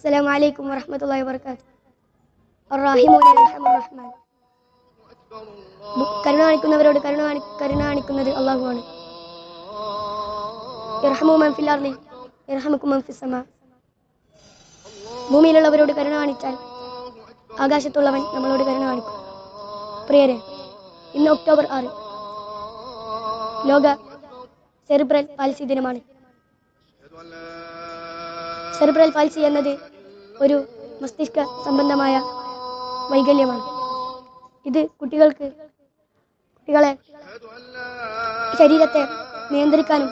السلام عليكم ورحمة الله وبركاته. الراحم الرحم الرحمن. കരുണ കാണിക്കുന്നവരോട് കരുണ കരുണ കാണിക്കുന്നത് അള്ളാഹുവാണ്. ഇർഹമു മൻഫിൽ അർലി ഇർഹമുക്കു മൻഫിൽ സമ. ഭൂമിയിലുള്ളവരോട് കരുണ കാണിച്ചാൽ ആകാശത്തുള്ളവൻ നമ്മളോട് കരുണ കാണിക്കും പ്രിയരെ ഇന്ന് ഒക്ടോബർ ആറ്. ലോക സെറിബ്രൽ പാൽസി ദിനമാണ്. സെറിബ്രൽ പാൽസി എന്നത് ഒരു മസ്തിഷ്ക സംബന്ധമായ വൈകല്യമാണ്. ഇത് കുട്ടികൾക്ക് കുട്ടികളെ ശരീരത്തെ നിയന്ത്രിക്കാനും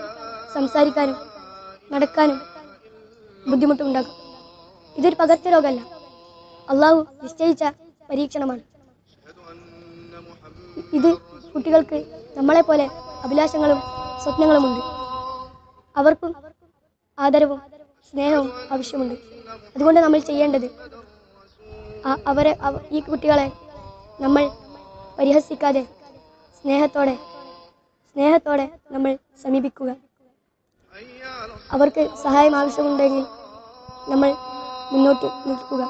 സംസാരിക്കാനും നടക്കാനും ബുദ്ധിമുട്ടുണ്ടാകും ഇതൊരു പകർച്ചരോഗമല്ല. അള്ളാഹു നിശ്ചയിച്ച പരീക്ഷണമാണ്. ഇത് കുട്ടികൾക്ക് നമ്മളെ പോലെ അഭിലാഷങ്ങളും സ്വപ്നങ്ങളുമുണ്ട്. അവർക്കും ആദരവും സ്നേഹവും ആവശ്യമുണ്ട്. അതുകൊണ്ട് നമ്മൾ ചെയ്യേണ്ടത് അവരെ ഈ കുട്ടികളെ നമ്മൾ പരിഹസിക്കാതെ സ്നേഹത്തോടെ സ്നേഹത്തോടെ നമ്മൾ സമീപിക്കുക. അവർക്ക് സഹായം ആവശ്യമുണ്ടെങ്കിൽ നമ്മൾ മുന്നോട്ട് നിൽക്കുക.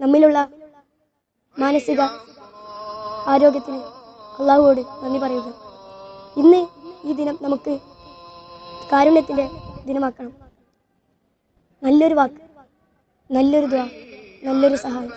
നമ്മിലുള്ള മാനസിക ആരോഗ്യത്തിന് അള്ളാഹുവോട് നന്ദി പറയുക. ഇന്ന് ഈ ദിനം നമുക്ക് കാരുണ്യത്തിന്റെ ദിനമാക്കണം. നല്ലൊരു വാക്ക് നല്ലൊരു ദ്വാ നല്ലൊരു സഹായം.